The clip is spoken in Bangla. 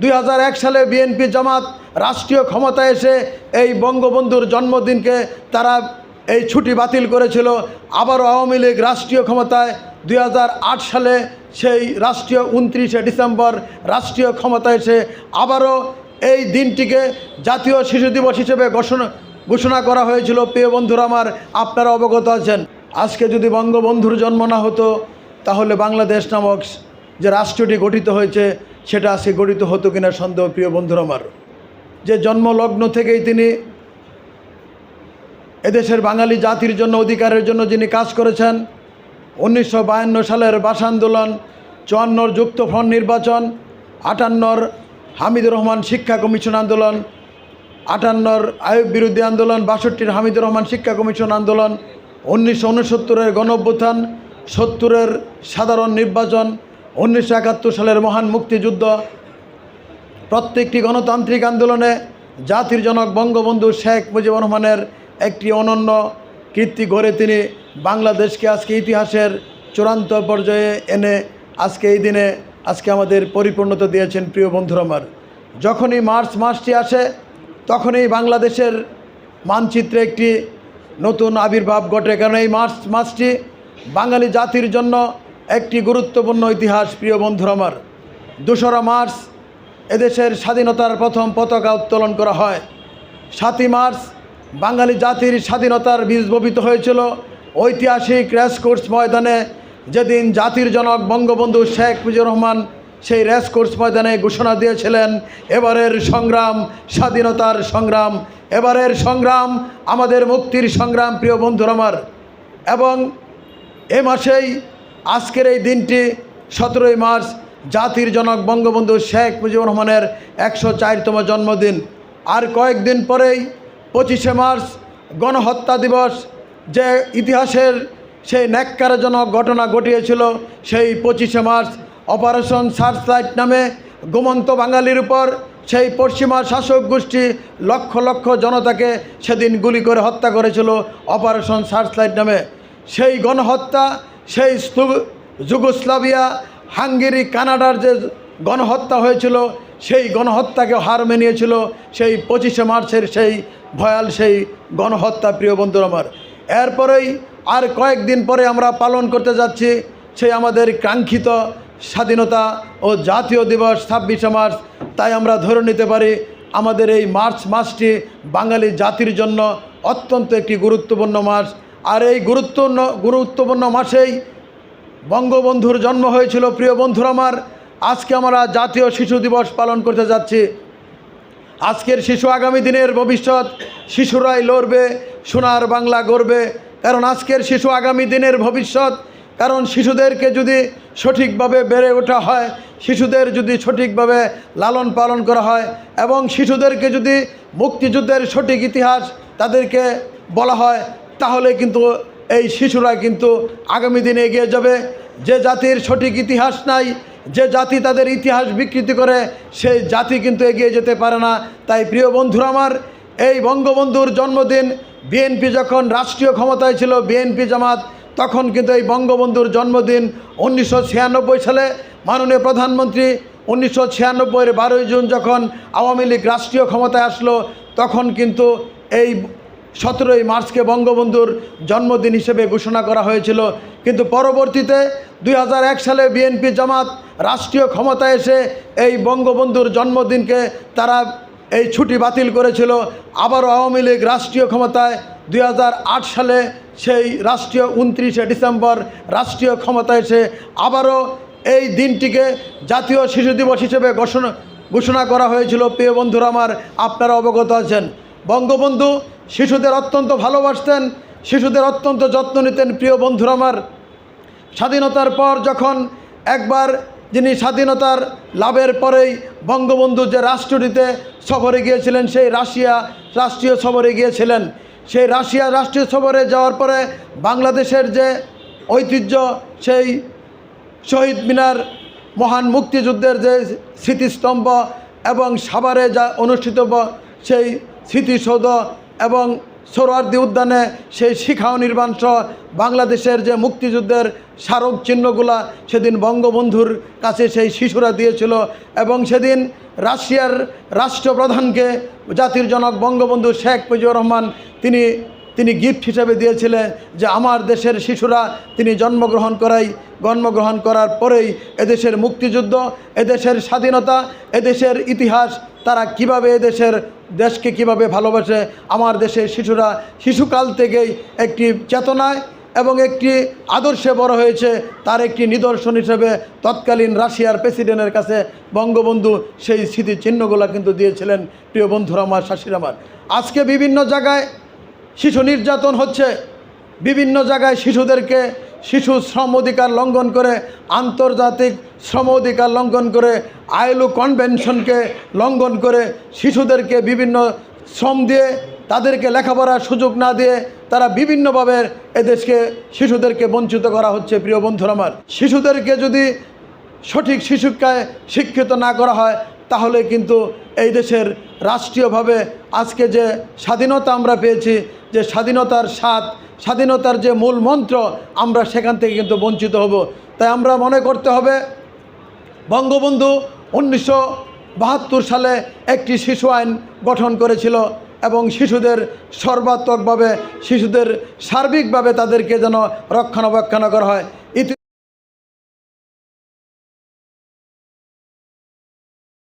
দুই হাজার এক সালে বিএনপি জামাত রাষ্ট্রীয় ক্ষমতায় এসে এই বঙ্গবন্ধুর জন্মদিনকে তারা এই ছুটি বাতিল করেছিল। আবারও আওয়ামী লীগ রাষ্ট্রীয় ক্ষমতায় দুই হাজার আট সালে সেই রাষ্ট্রীয় উনত্রিশে ডিসেম্বর রাষ্ট্রীয় ক্ষমতায় এসে আবারও এই দিনটিকে জাতীয় শিশু দিবস হিসেবে ঘোষণা ঘোষণা করা হয়েছিল। প্রিয় বন্ধুরা আমার, আপনারা অবগত আছেন, আজকে যদি বঙ্গবন্ধুর জন্ম না হতো, তাহলে বাংলাদেশ নামক যে রাষ্ট্রটি গঠিত হয়েছে সেটা আজকে গঠিত হতো কিনা সন্দেহ, প্রিয় বন্ধুরা আমার। যে জন্মলগ্ন থেকেই তিনি এদেশের বাঙালি জাতির জন্য, অধিকারের জন্য যিনি কাজ করেছেন, উনিশশো বায়ান্ন সালের ভাষা আন্দোলন, চুয়ান্নর যুক্ত ফ্রন্ট নির্বাচন, আটান্নর হামিদুর রহমান শিক্ষা কমিশন আন্দোলন, আটান্নর আয়ুব বিরোধী আন্দোলন, বাষট্টির হামিদুর রহমান শিক্ষা কমিশন আন্দোলন, উনিশশো উনসত্তরের গণঅভ্যুত্থান, সত্তরের সাধারণ নির্বাচন উনিশশো একাত্তর সালের মহান মুক্তিযুদ্ধ, প্রত্যেকটি গণতান্ত্রিক আন্দোলনে জাতির জনক বঙ্গবন্ধু শেখ মুজিবুর রহমানের একটি অনন্য কীর্তি গড়ে তিনি বাংলাদেশকে আজকে ইতিহাসের চূড়ান্ত পর্যায়ে এনে আজকে এই দিনে আজকে আমাদের পরিপূর্ণতা দিয়েছেন প্রিয় বন্ধুরা আমার। যখনই মার্চ মাসটি আসে, তখনই বাংলাদেশের মানচিত্রে একটি নতুন আবির্ভাব ঘটে। কারণ এই মার্চ মাসটি বাঙালি জাতির জন্য একটি গুরুত্বপূর্ণ ইতিহাস, প্রিয় বন্ধুরা আমার। দোসরা মার্চ এদেশের স্বাধীনতার প্রথম পতাকা উত্তোলন করা হয়। সাতই মার্চ বাঙালি জাতির স্বাধীনতার বীজ হয়েছিল। ঐতিহাসিক রেসকোর্স ময়দানে যেদিন জাতির জনক বঙ্গবন্ধু শেখ মুজিবুর রহমান সেই রেসকোর্স ময়দানে ঘোষণা দিয়েছিলেন, এবারের সংগ্রাম স্বাধীনতার সংগ্রাম, এবারের সংগ্রাম আমাদের মুক্তির সংগ্রাম প্রিয় বন্ধুর আমার। এবং এ মাসেই আজকের এই দিনটি সতেরোই মার্চ জাতির জনক বঙ্গবন্ধু শেখ মুজিবুর রহমানের একশো চারতম জন্মদিন। আর কয়েকদিন পরেই পঁচিশে মার্চ গণহত্যা দিবস। যে ইতিহাসের সেই ন্যাক্কারজনক ঘটনা ঘটিয়েছিল, সেই পঁচিশে মার্চ অপারেশন সার্চলাইট নামে গোমন্ত বাঙালির উপর সেই পশ্চিমা শাসক গোষ্ঠী লক্ষ লক্ষ জনতাকে সেদিন গুলি করে হত্যা করেছিল অপারেশন সার্চলাইট নামে। সেই গণহত্যা সেই যুগোস্লাভিয়া, হাঙ্গেরি, কানাডার যে গণহত্যা হয়েছিল, সেই গণহত্যাকে হার মেনিয়েছিল। সেই পঁচিশে মার্চের সেই ভয়াল সেই গণহত্যা, প্রিয় বন্ধুর আমার। এরপরেই আর কয়েকদিন পরে আমরা পালন করতে যাচ্ছি সেই আমাদের কাঙ্ক্ষিত স্বাধীনতা ও জাতীয় দিবস, ছাব্বিশে মার্চ। তাই আমরা ধরে নিতে পারি, আমাদের এই মার্চ মাসটি বাঙালি জাতির জন্য অত্যন্ত একটি গুরুত্বপূর্ণ মাস। আর এই গুরুত্বপূর্ণ গুরুত্বপূর্ণ মাসেই বঙ্গবন্ধুর জন্ম হয়েছিল। প্রিয় বন্ধুরা আমার, আজকে আমরা জাতীয় শিশু দিবস পালন করতে যাচ্ছি। আজকের শিশু আগামী দিনের ভবিষ্যৎ, শিশুরাই লড়বে, সোনার বাংলা গড়বে। কারণ আজকের শিশু আগামী দিনের ভবিষ্যৎ, কারণ শিশুদেরকে যদি সঠিকভাবে বেড়ে ওঠা হয়, শিশুদের যদি সঠিকভাবে লালন পালন করা হয়, এবং শিশুদেরকে যদি মুক্তিযুদ্ধের সঠিক ইতিহাস তাদেরকে বলা হয় তাহলে কিন্তু এই শিশুরা কিন্তু আগামী দিনে এগিয়ে যাবে। যে জাতির সঠিক ইতিহাস নাই, যে জাতি তাদের ইতিহাস বিকৃতি করে, সেই জাতি কিন্তু এগিয়ে যেতে পারে না। তাই প্রিয় বন্ধুরা আমার, এই বঙ্গবন্ধুর জন্মদিন বিএনপি যখন রাষ্ট্রীয় ক্ষমতায় ছিল বিএনপি জামাত, তখন কিন্তু এই বঙ্গবন্ধুর জন্মদিন উনিশশো ছিয়ানব্বই সালে মাননীয় প্রধানমন্ত্রী উনিশশো ছিয়ানব্বইয়ের বারোই জুন যখন আওয়ামী লীগ রাষ্ট্রীয় ক্ষমতায় আসলো, তখন কিন্তু এই সতেরোই মার্চকে বঙ্গবন্ধুর জন্মদিন হিসেবে ঘোষণা করা হয়েছিল। কিন্তু পরবর্তীতে দুই হাজার এক সালে বিএনপি জামাত রাষ্ট্রীয় ক্ষমতায় এসে এই বঙ্গবন্ধুর জন্মদিনকে তারা এই ছুটি বাতিল করেছিল। আবারও আওয়ামী লীগ রাষ্ট্রীয় ক্ষমতায় দুই হাজার আট সালে সেই রাষ্ট্রীয় উনত্রিশে ডিসেম্বর রাষ্ট্রীয় ক্ষমতায় এসে আবারও এই দিনটিকে জাতীয় শিশু দিবস হিসেবে ঘোষণা ঘোষণা করা হয়েছিল। প্রিয় বন্ধুরা আমার, আপনারা অবগত আছেন। বঙ্গবন্ধু, শিশুদের অত্যন্ত ভালোবাসতেন, শিশুদের অত্যন্ত যত্ন নিতেন প্রিয় বন্ধুরা আমার। স্বাধীনতার পর যখন একবার যিনি স্বাধীনতার লাভের পরেই বঙ্গবন্ধু যে রাষ্ট্রটিতে সফরে গিয়েছিলেন, সেই রাশিয়া রাষ্ট্রীয় সফরে গিয়েছিলেন। সেই রাশিয়া রাষ্ট্রীয় সফরে যাওয়ার পরে বাংলাদেশের যে ঐতিহ্য, সেই শহীদ মিনার মহান মুক্তিযুদ্ধের যে স্মৃতিস্তম্ভ এবং সাভারে যা অনুষ্ঠিত সেই স্মৃতিসৌধ এবং সোহরাওয়ার্দী উদ্যানে সেই শিখাও নির্মাণ বাংলাদেশের যে মুক্তিযুদ্ধের স্মারক চিহ্নগুলা সেদিন বঙ্গবন্ধুর কাছে সেই শিশুরা দিয়েছিল এবং সেদিন রাশিয়ার রাষ্ট্রপ্রধানকে জাতির জনক বঙ্গবন্ধু শেখ মুজিবুর রহমান তিনি তিনি গিফট হিসেবে দিয়েছিলেন যে আমার দেশের শিশুরা তিনি জন্মগ্রহণ করাই, জন্মগ্রহণ করার পরেই এদেশের মুক্তিযুদ্ধ, এদেশের স্বাধীনতা, এদেশের ইতিহাস তারা কীভাবে দেশের দেশকে কীভাবে ভালোবাসে, আমার দেশের শিশুরা শিশুকাল থেকেই একটি চেতনায় এবং একটি আদর্শে বড় হয়েছে, তার একটি নিদর্শন হিসেবে তৎকালীন রাশিয়ার প্রেসিডেন্টের কাছে বঙ্গবন্ধু সেই স্মৃতিচিহ্নগুলো কিন্তু দিয়েছিলেন। প্রিয় বন্ধুরা আমার শাশির আমার, আজকে বিভিন্ন জায়গায় শিশু নির্যাতন হচ্ছে, বিভিন্ন জায়গায় শিশুদেরকে শিশু শ্রম অধিকার লঙ্ঘন করে, আন্তর্জাতিক শ্রম অধিকার লঙ্ঘন করে আইলু কনভেনশনকে লঙ্ঘন করে শিশুদেরকে বিভিন্ন শ্রম দিয়ে, তাদেরকে লেখাপড়ার সুযোগ না দিয়ে তারা বিভিন্নভাবে এদেশকে, শিশুদেরকে বঞ্চিত করা হচ্ছে, প্রিয় বন্ধুরা আমার। শিশুদেরকে যদি সঠিক শিশুকায় শিক্ষিত না করা হয় তাহলে কিন্তু এই দেশের রাষ্ট্রীয়ভাবে আজকে যে স্বাধীনতা আমরা পেয়েছি, যে স্বাধীনতার স্বাদ, স্বাধীনতার যে মূল মন্ত্র, আমরা সেখান থেকে কিন্তু বঞ্চিত হব। তাই আমরা মনে করতে হবে, বঙ্গবন্ধু উনিশশো বাহাত্তর সালে একটি শিশু আইন গঠন করেছিল এবং শিশুদের সর্বাত্মকভাবে, শিশুদের সার্বিকভাবে তাদেরকে যেন রক্ষণাবেক্ষণ করা হয়। ইতি